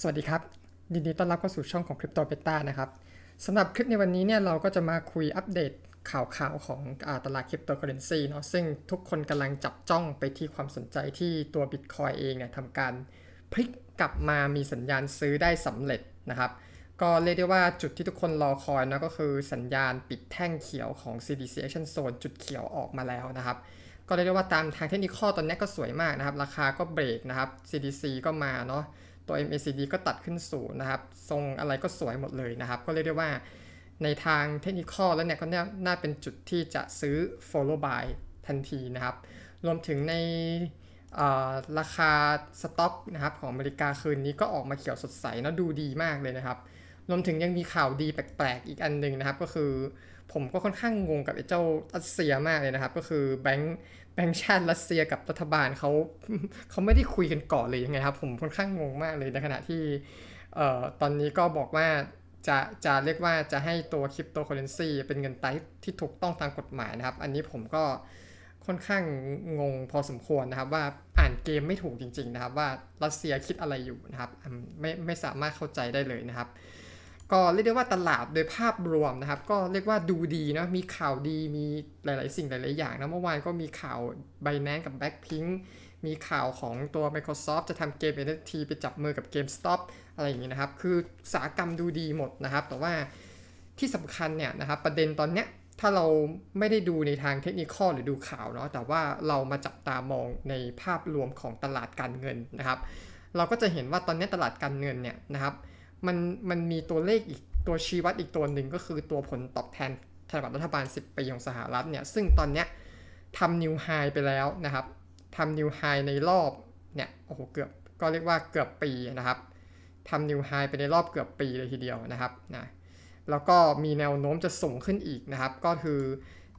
สวัสดีครับ ยินดีต้อนรับเข้าสู่ช่องของ Crypto Beta นะครับสำหรับคลิปในวันนี้เนี่ยเราก็จะมาคุยอัปเดตข่าวข่าวของอตลาดคริปโตเคอเรนซีเนาะซึ่งทุกคนกำลังจับจ้องไปที่ความสนใจที่ตัว Bitcoin เองเนี่ยทำการพลิกกลับมามีสัญญาณซื้อได้สำเร็จนะครับ ก็เรียกได้ว่าจุดที่ทุกคนรอคอยนะก็คือสัญญาณปิดแท่งเขียวของ CDC Action Zone จุดเขียวออกมาแล้วนะครับก็เรียกได้ว่าตามทางเทคนิคข้อตอนนี้ก็สวยมากนะครับ ราคาก็เบรกนะครับ CDC ก็มาเนาะ ตัว MACD ก็ตัดขึ้นสูงนะครับ ทรงอะไรก็สวยหมดเลยนะครับ ก็เรียกได้ว่าในทางเทคนิคแล้วเนี่ยก็น่าน่าเป็นจุดที่จะซื้อ follow by ทันทีนะครับ รวมถึงในราคาสต็อกนะครับของอเมริกาคืนนี้ก็ออกมาเขียวสดใสนะดูดีมากเลยนะครับ รวมถึงยังมีข่าวดีแปลกๆ อีกอันหนึ่งนะครับ ก็คือผมก็ค่อนข้างงงกับไอ้เจ้ารัสเซียมากเลยนะครับ ก็คือแบงค์ แบงค์ชาติรัสเซียกับรัฐบาลเขาเขาไม่ได้คุยกันก่อนเลยยังไงครับ ผมค่อนข้างงงมากเลยในขณะที่เอ่อตอนนี้ก็บอกว่าจะจะเรียกว่าจะให้ตัวคริปโตเคอเรนซีเป็นเงินไต้ที่ถูกต้องตามกฎหมายนะครับ อันนี้ผมก็ค่อนข้างงงพอสมควรนะครับ ว่าอ่านเกมไม่ถูกจริง ๆ นะครับ ว่ารัสเซียคิดอะไรอยู่นะครับ ไม่ไม่สามารถเข้าใจได้เลยนะครับ ก็เรียกได้ว่าตลาดโดยภาพรวมนะครับ ก็เรียกว่าดูดีนะมีข่าวดีมีหลาย ๆ สิ่งหลาย ๆ อย่างนะเมื่อวานก็มีข่าว b i n a n c e กับ Blackpink มีข่าวของตัว Microsoft จะทำเกม NFT ไปจับมือกับ GameStop อะไรอย่างนี้นะครับ คือสาหกรรมดูดีหมดนะครับ แต่ว่าที่สำคัญเนี่ยนะครับประเด็นตอนเนี้ยถ้าเราไม่ได้ดูในทางเทคนิคหรือดูข่าวเนาะแต่ว่าเรามาจับตามองในภาพรวมของตลาดการเงินนะครับ เราก็จะเห็นว่าตอนนี้ตลาดการเงินเนี่ยนะครับ มันมันมีตัวเลขอีกตัวชี้วัดอีกตัวหนึ่งก็คือตัวผลตอบแทนธนบัตรรัฐบาล 10 ปีของสหรัฐเนี่ย ซึ่งตอนเนี้ยทำนิวไฮไปแล้วนะครับทำนิวไฮในรอบเนี่ยโอ้โหเกือบก็เรียกว่าเกือบปีนะครับทำนิวไฮไปในรอบเกือบปีเลยทีเดียวนะครับนะแล้วก็มีแนวโน้มจะสูงขึ้นอีกนะครับ ก็คือ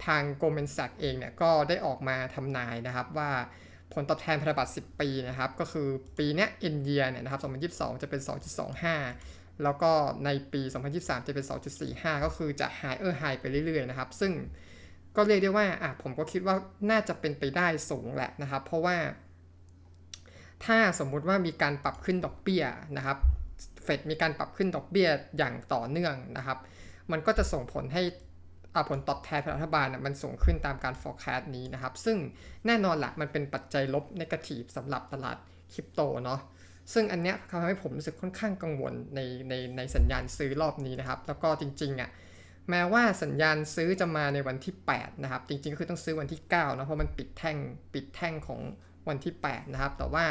ทาง Goldman Sachs เองเนี่ยก็ได้ออกมาทำนายนะครับว่า ผลตอบแทนพันธบัตร 10 ปีนะครับ ก็คือปีนี้ย end year เนี่ยนะครับ 2022 จะเป็น 2.25 แล้วก็ในปี 2023 จะเป็น 2.45 ก็คือจะ higher high ไปเรื่อยๆ นะครับ ซึ่งก็เรียกได้ว่าอะผมก็คิดว่าน่าจะเป็นไปได้สูงแหละนะครับ เพราะว่า ถ้าสมมุติว่ามีการปรับขึ้นดอกเบี้ยนะครับ เฟดมีการปรับขึ้นดอกเบี้ยอย่างต่อเนื่องนะครับ มันก็จะส่งผลให้ ผลตอบแทนของรัฐบาลน่ะมันสูงขึ้นตามการ forecast นี้นะครับ ซึ่งแน่นอนละมันเป็นปัจจัยลบ negative สำหรับตลาดคริปโตเนาะซึ่งอันเนี้ยทำให้ผมรู้สึกค่อนข้างกังวลในในในสัญญาณซื้อรอบนี้นะครับ แล้วก็จริงๆอะแม้ว่าสัญญาณซื้อจะมาในวันที่ 8 นะครับ จริงๆก็คือต้องซื้อวันที่9นะเพราะมันปิดแท่งปิดแท่งของวันที่ 8 นะครับ แต่ว่า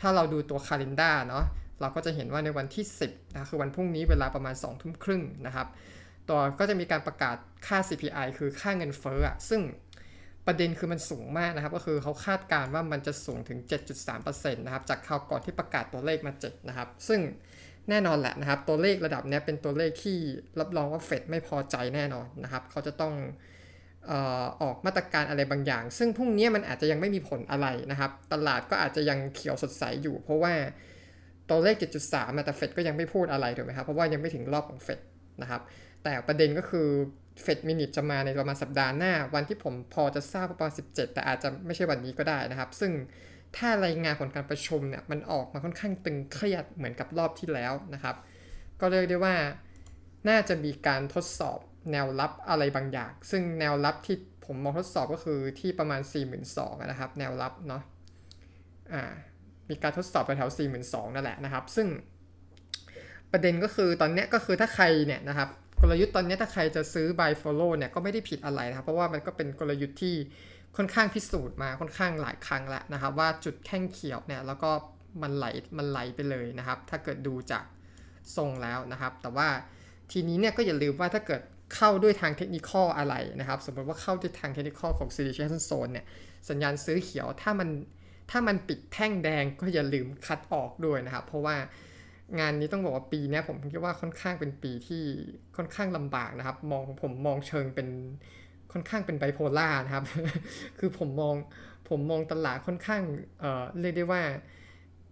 ถ้าเราดูตัวคาล endar เนาะเราก็จะเห็นว่าในวันที่ 10นะคือวันพรุ่งนี้เวลาประมาณ2ทุ่มครึ่งนะครับ ตัวก็จะมีการประกาศค่า CPI คือค่าเงินเฟ้ออะซึ่งประเด็นคือมันสูงมากนะครับ ก็คือเขาคาดการณ์ว่ามันจะสูงถึง 7.3%นะครับ จากคราวก่อนที่ประกาศตัวเลขมา 7 นะครับ ซึ่งแน่นอนแหละนะครับ ตัวเลขระดับนี้เป็นตัวเลขที่รับรองว่าเฟดไม่พอใจแน่นอนนะครับ เขาจะต้องออกมาตรการอะไรบางอย่าง ซึ่งพรุ่งนี้มันอาจจะยังไม่มีผลอะไรนะครับ ตลาดก็อาจจะยังเขียวสดใสอยู่ เพราะว่าตัวเลข 7.3แต่เฟดก็ยังไม่พูดอะไรถูกไหมครับ เพราะว่ายังไม่ถึงรอบของเฟดนะครับ แต่ประเด็นก็คือเฟดมินิทจะมาในประมาณสัปดาห์หน้า วันที่ผมพอจะทราบประมาณ 17 แต่อาจจะไม่ใช่วันนี้ก็ได้นะครับ ซึ่งถ้ารายงานผลการประชุมเนี่ยมันออกมาค่อนข้างตึงเครียดเหมือนกับรอบที่แล้วนะครับ ก็เรียกได้ว่าน่าจะมีการทดสอบแนวรับอะไรบางอย่าง ซึ่งแนวรับที่ผมมองทดสอบก็คือที่ประมาณ 42,000นะครับ แนวรับเนาะอ่ามีการทดสอบไปแถว42,000นั่นแหละนะครับ ซึ่งประเด็นก็คือตอนนี้ก็คือถ้าใครเนี่ยนะครับ กลยุทธ์ตอนนี้ถ้าใครจะซื้อ buy follow เนี่ยก็ไม่ได้ผิดอะไรนะครับ เพราะว่ามันก็เป็นกลยุทธ์ที่ค่อนข้างพิสูจน์มาค่อนข้างหลายครั้งแล้วนะครับ ว่าจุดแข้งเขียวเนี่ยแล้วก็มันไหลมันไหลไปเลยนะครับ ถ้าเกิดดูจากทรงแล้วนะครับ แต่ว่าทีนี้เนี่ยก็อย่าลืมว่าถ้าเกิดเข้าด้วยทางเทคนิคอะไรนะครับ สมมติว่าเข้าด้วยทางเทคนิคของ s i l i c o n Zone เนี่ยสัญญาณซื้อเขียวถ้ามันถ้ามันปิดแท่งแดงก็อย่าลืมคัดออกด้วยนะครับ เพราะว่า งานนี้ต้องบอกว่าปีนี้ผมคิดว่าค่อนข้างเป็นปีที่ค่อนข้างลำบากนะครับ มองผมมองเชิงเป็นค่อนข้างเป็นไบโพล่านะครับ คือผมมองผมมองตลาดค่อนข้างเอ่อเรียกได้ว่า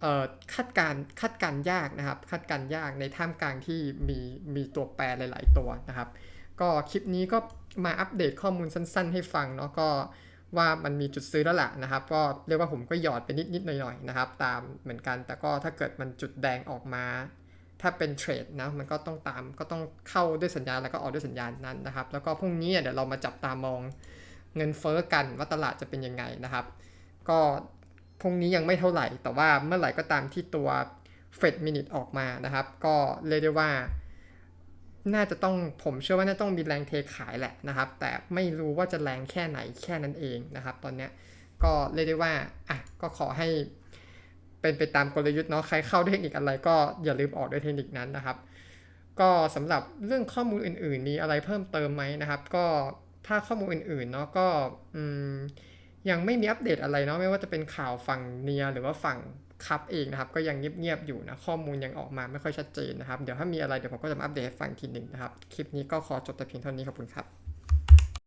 เอ่อคาดการคาดการยากนะครับคาดการยากในท่ามกลางที่มีมีตัวแปรหลาย ๆ ตัวนะครับ ก็คลิปนี้ก็มาอัปเดตข้อมูลสั้น ๆ ให้ฟังเนาะก็ ว่ามันมีจุดซื้อแล้วแหละนะครับ ก็เรียกว่าผมก็หยอดไปนิดนิดๆหน่อยๆนะครับ ตามเหมือนกัน แต่ก็ถ้าเกิดมันจุดแดงออกมา ถ้าเป็นเทรดนะมันก็ต้องตามก็ต้องเข้าด้วยสัญญาณแล้วก็ออกด้วยสัญญาณนั้นนะครับ แล้วก็พรุ่งนี้เดี๋ยวเรามาจับตามองเงินเฟ้อกันว่าตลาดจะเป็นยังไงนะครับ ก็พรุ่งนี้ยังไม่เท่าไหร่ แต่ว่าเมื่อไหร่ก็ตามที่ตัวเฟดมินิทออกมานะครับ ก็เรียกได้ว่า น่าจะต้องผมเชื่อว่าน่าต้องมีแรงเทขายแหละนะครับ แต่ไม่รู้ว่าจะแรงแค่ไหนแค่นั้นเองนะครับ ตอนเนี้ยก็เรียกได้ว่าอะก็ขอให้เป็นไปตามกลยุทธ์เนาะใครเข้าด้วยเทคนิคอะไรก็อย่าลืมออกด้วยเทคนิคนั้นนะครับ ก็สำหรับเรื่องข้อมูลอื่น ๆ มีอะไรเพิ่มเติมไหมนะครับ ก็ถ้าข้อมูลอื่นๆเนาะก็อืม ยังไม่มีอัปเดตอะไรเนาะไม่ว่าจะเป็นข่าวฝั่งเนียหรือว่าฝั่งคับเองนะครับก็ยังเงียบๆอยู่นะข้อมูลยังออกมาไม่ค่อยชัดเจนนะครับ เดี๋ยวถ้ามีอะไรเดี๋ยวผมก็จะมาอัปเดตให้ฟังทีหนึ่งนะครับ คลิปนี้ก็ขอจบแต่เพียงเท่านี้ขอบคุณครับ